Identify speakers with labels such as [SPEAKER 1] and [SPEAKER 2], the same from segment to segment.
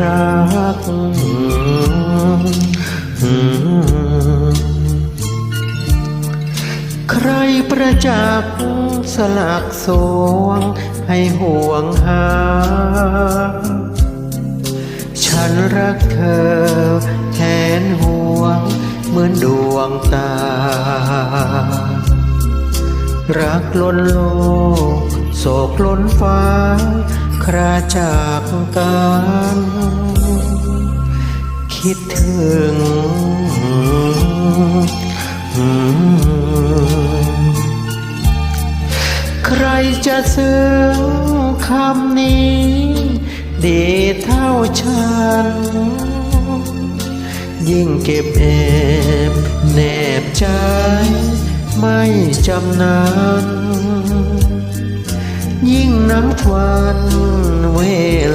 [SPEAKER 1] รักใครประจักษ์สลักสวงให้ห่วงหา ฉันรักเธอแทนห่วงเหมือนดวงตา รักล้นโลก โศกล้นฟ้า คราจากกันคิดถึง ใครจะซึ้งคำนี้ ดีเท่าฉัน ยิ่งเก็บแอบแนบใจ ไม่จำนาน นับวันเว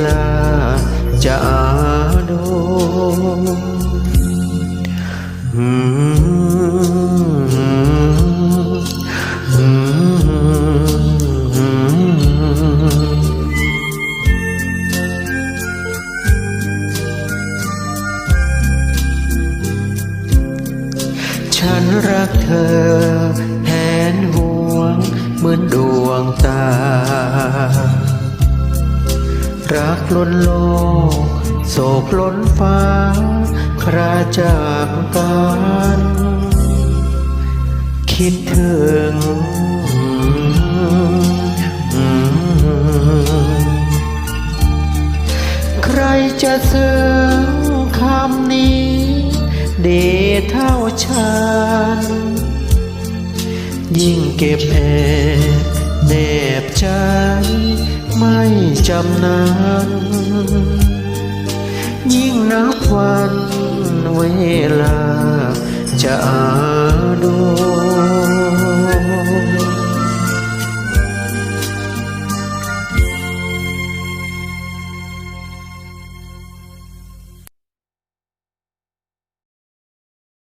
[SPEAKER 1] ลาจะอาดูฉันรักเธอแทนห่วง เหมือนดวงตา รักล้นโลก โศกล้นฟ้าคราจากกัน คิดถึงใครจะซึ้งคำนี้ดีเท่าฉัน ยิ่งเก็บแอบแนบใจไม่จำนานยิ่งนับวันเวลาจะอา